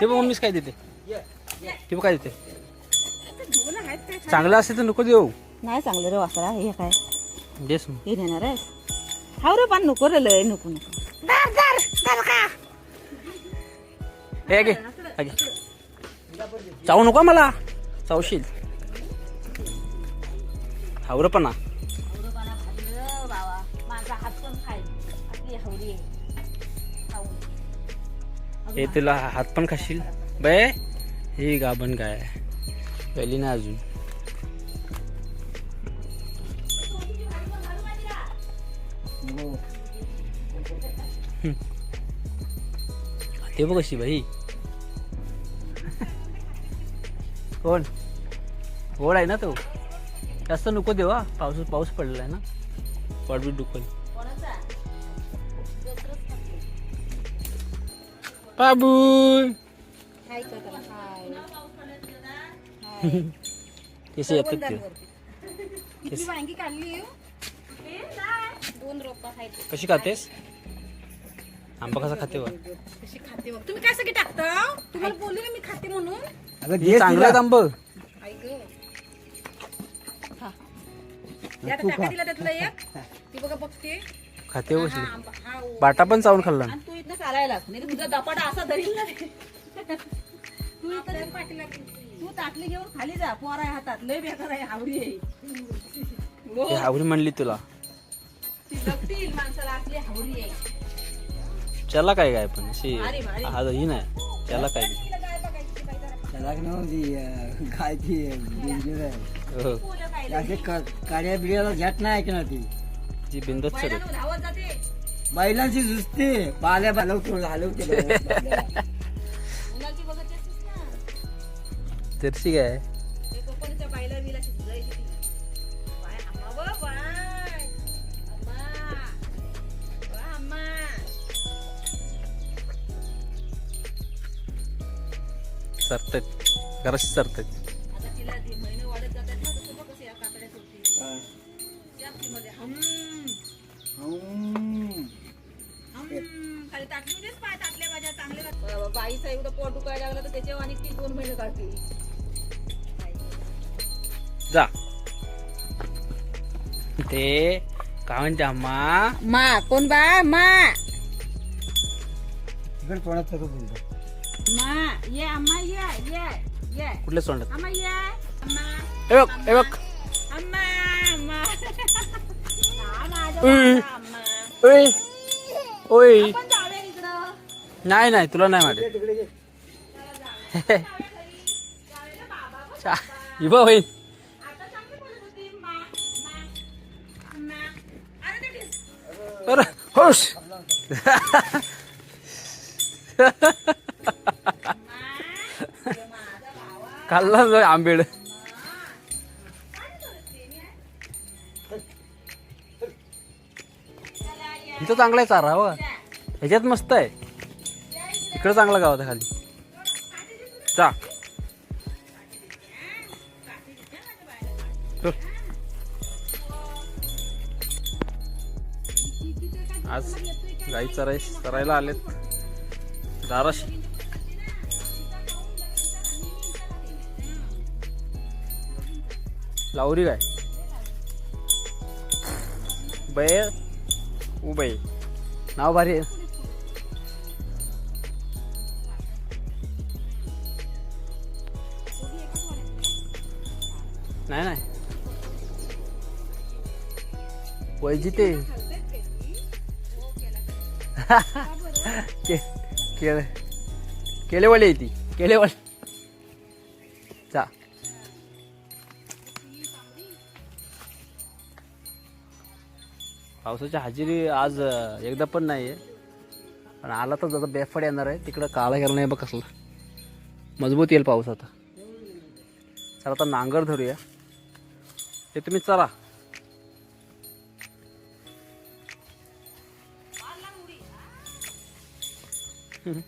ते बघ मम्मीच काय देते. ते बघ काय देते. चांगलं असेल तर नको देऊ. नाही चांगलं रे वासरा हे काय? देस मग. हे नेणार आहेस? हाव रे पण नको रे लय नको नको. हे घे हा घे. चावू नको मला. चावशील. हावरपणा माझा हात पण खाईल. आपली हवरी हे तुला हात पण खाशील. बे हे गाभण काय? पहिली ना अजून. ते बघ कशी बाई. कोण? गोड आहे ना तो. जास्त नको देवा पाऊस पाऊस पडलेला आहे ना पडबी डुकल बाबू हाय का त्याला हाय कसे येतात ते किती वांगी काढली? दोन रोपा खायचे कशी खातेस आंबा कसा खाते कशी खाते बघ तुम्ही काय सगळी टाकता तुम्हाला बोलले ना मी खाते म्हणून हे चांगलं आहे आंब या आता टाका दिला त्यातलं एक ती बघा बघते खाते हा, बसली. बाटा पण चावून खाल्ला. आणि तू इथनं चालायला नाही तर तुझा दपाटा असा धरील ना. तू इथं पाठीला तू ताटली घेऊन खाली जा. पोर आहे हातात. लय बेकार आहे. हावरी आहे. हो, आवडी म्हणली तुला. ती जगतील माणसाला असली हावरी आहे. त्याला काय काय पण अशी भारी, भारी. हा ही नाही त्याला काय तिला गाय बघायची बाई जरा. त्याला नव्हती काय ती आहे. हो. फुलं खायला. असे क- काड्या बिड्याला झट नाही ऐकणार ती. जी बिंदत बैलांची जुसते. बाल्या हलवतो हलवते जर्सी काय? ते ती. सरतात घराशी सरतात आता तिला ती महिने वाढत जातात ना तसं बघ कसं या कातड्या सोडते त्या मध्ये हम्म हम्म. खाली ताटलीमध्येच पाय टाकले माझ्या चांगले लागतात. बाईचा एवढं पोट दुखायला लागलं तर त्याच्यावर आणि ती दोन महिने काढते. जा. ते काय म्हणते अम्मा? मा कोण बा? मा. इकडे बोलतो मा ये अम्मा ये ये ये. कुठल्या तोंडात? अम्मा ये अम्मा. हे बघ हे बघ. अम्मा उई उई. उई. नाही नाही तुला नाही मारत. इब होईल अरे होश. खाल्ला आंबेड. इथं चांगला आहे चारा ह्याच्यात मस्त आहे. इकडं चांगलं गाव आहे खाली. जा. आज गाई चराय चरायला आलेत. दाराशी. लावरी काय बय उभय नाव भारी आहे. नाही नाही. वैजिते. के केले केळेवाली आहे ती. केळेवाली. चा पावसाची हजेरी आज एकदा पण नाही आहे पण आला तर जरा बेफड येणार आहे. तिकडं काळा गेला नाही बघ कसला. मजबूत येईल पाऊस आता. चला आता नांगर धरूया. ते तुम्ही चला. हम्म.